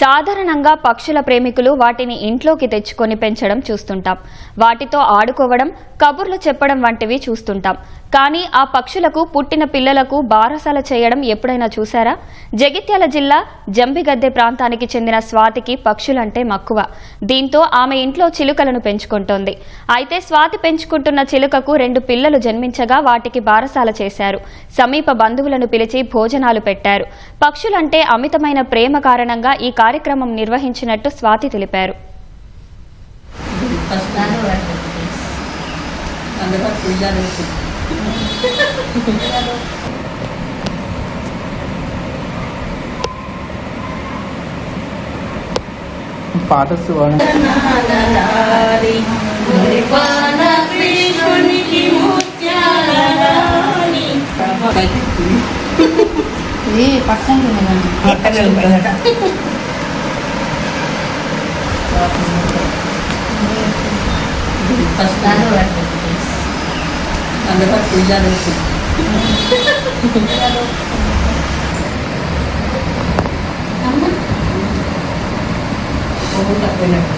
సాధారణంగా పక్షుల ప్రేమికులు వాటిని ఇంట్లోకి తెచ్చుకొని పెంచడం చూస్తుంటాం. వాటితో ఆడుకోవడం కబుర్లు చెప్పడం వంటివి చూస్తుంటాం. కానీ ఆ పక్షులకు పుట్టిన పిల్లలకు బారసాల చేయడం ఎప్పుడైనా చూసారా జగిత్యాల జిల్లా జంబిగద్దె ప్రాంతానికి చెందిన స్వాతికి పక్షులంటే మక్కువ. దీంతో ఆమె ఇంట్లో చిలుకలను పెంచుకుంటోంది. అయితే స్వాతి పెంచుకుంటున్న చిలుకకు రెండు పిల్లలు జన్మించగా వాటికి బారసాల చేశారు. సమీప బంధువులను పిలిచి భోజనాలు పెట్టారు. పక్షులంటే అమితమైన ప్రేమ కారణంగా ఈ కార్యక్రమం నిర్వహించినట్టు స్వాతి తెలిపారు పాట ఇది పక్కన ఫస్ట్ అందులో పూజలు వేసి పోయినట్టు